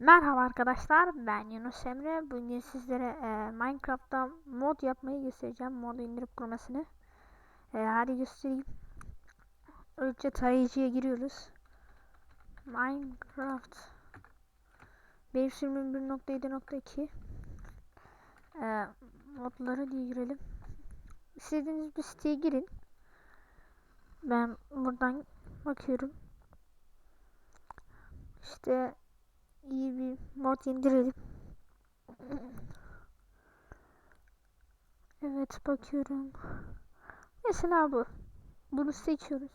Merhaba arkadaşlar ben Yunus Emre. Bugün sizlere e, Minecraft'ta mod yapmayı göstereceğim modu indirip kurmasını. E, hadi göstereyim. Önce tarayıcıya giriyoruz. Minecraft. Benim sürümüm 1.7.2 e, modları diye girelim. İstediğiniz bir siteye girin. Ben buradan bakıyorum. İşte iyi bir mod indirelim. Evet bakıyorum. Mesela bu. Bunu seçiyoruz.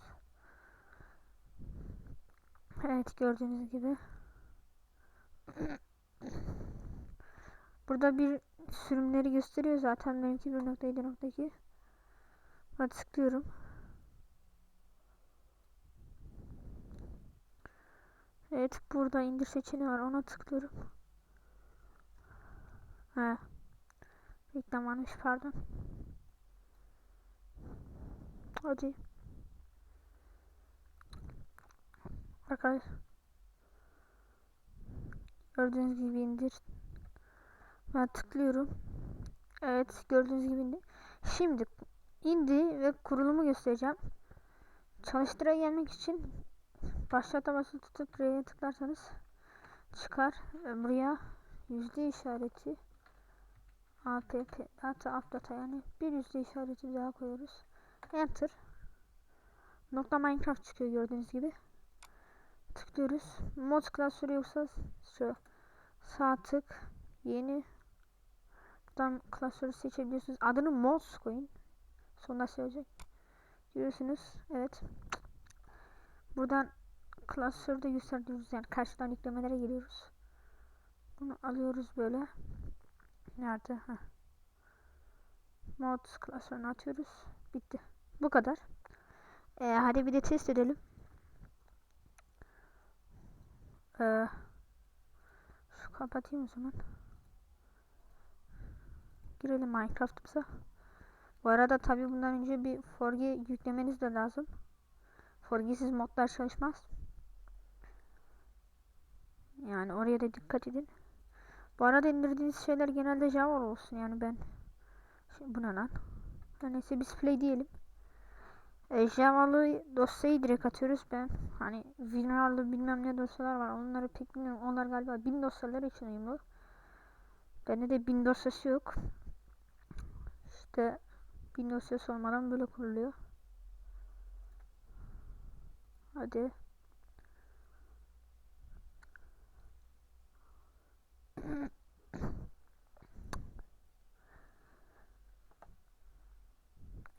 Evet gördüğünüz gibi. Burada bir sürümleri gösteriyor zaten benimki 1.7.2. Buna tıklıyorum. Evet burada indir seçeneği var ona tıklıyorum. He. Reklam pardon. Hadi. Arkadaşlar. Gördüğünüz gibi indir. Ben tıklıyorum. Evet gördüğünüz gibi indi. Şimdi indi ve kurulumu göstereceğim. Çalıştıra gelmek için başlata basılı tutup R'ye tıklarsanız çıkar. Buraya yüzde işareti app data app data yani bir yüzde işareti daha koyuyoruz. Enter. Nokta Minecraft çıkıyor gördüğünüz gibi. Tıklıyoruz. Mod klasörü yoksa şu sağ tık yeni buradan klasörü seçebiliyorsunuz. Adını mods koyun. Sonunda söyleyecek. Görüyorsunuz. Evet. Buradan klasörde gösteriyoruz yani karşıdan yüklemelere giriyoruz. Bunu alıyoruz böyle. Nerede? Heh. Mod klasörünü atıyoruz. Bitti. Bu kadar. Ee, hadi bir de test edelim. Ee, şu kapatayım o zaman. Girelim Minecraft'ımıza. Bu arada tabi bundan önce bir forge yüklemeniz de lazım. Forgesiz modlar çalışmaz. Yani oraya da dikkat edin. Bu arada indirdiğiniz şeyler genelde Java olsun yani ben. Şimdi bu ne lan? Neyse biz play diyelim. E, Java'lı dosyayı direkt atıyoruz ben. Hani WinRAR'lı bilmem ne dosyalar var. Onları pek bilmiyorum. Onlar galiba bin dosyaları için uyumlu. Bende de bin dosyası yok. İşte bin dosyası olmadan böyle kuruluyor. Hadi.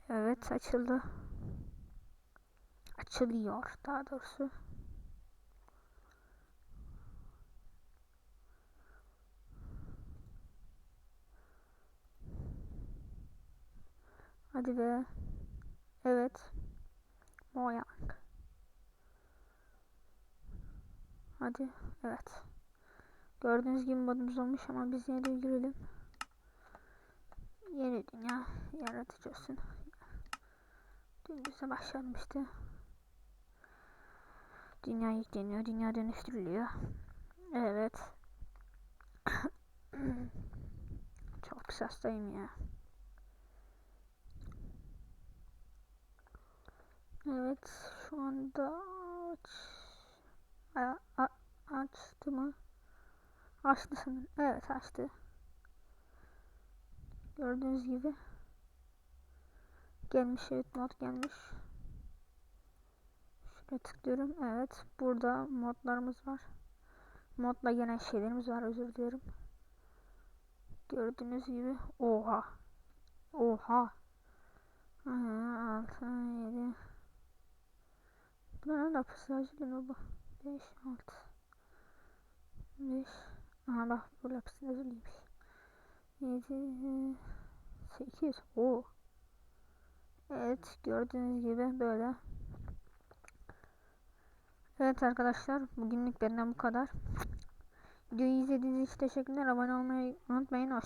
Evet açıldı. Açılıyor daha doğrusu. Hadi be. Evet. Moyang. Hadi. Evet. Gördüğünüz gibi modumuz olmuş ama biz yine de girelim. Yeni dünya yaratıcı olsun. Dümdüze başlayalım işte. Dünya yükleniyor. Dünya dönüştürülüyor. Evet. Çok pis hastayım ya. Evet. Şu anda aç. Açtı mı? Açtı sanırım. Evet açtı. Gördüğünüz gibi. Gelmiş evet mod gelmiş. Şuraya tıklıyorum. Evet. Burada modlarımız var. Modla gelen şeylerimiz var. Özür diliyorum. Gördüğünüz gibi. Oha. Oha. Aha, 6, 7. Bu ne lan? Pısırcı ne bu? 5, 6. 5. Aha bak bu lapsın özürlüymüş. 7 8 o. Evet gördüğünüz gibi böyle. Evet arkadaşlar bugünlük benden bu kadar. Videoyu izlediğiniz için teşekkürler. Abone olmayı unutmayın. Hoşçakalın.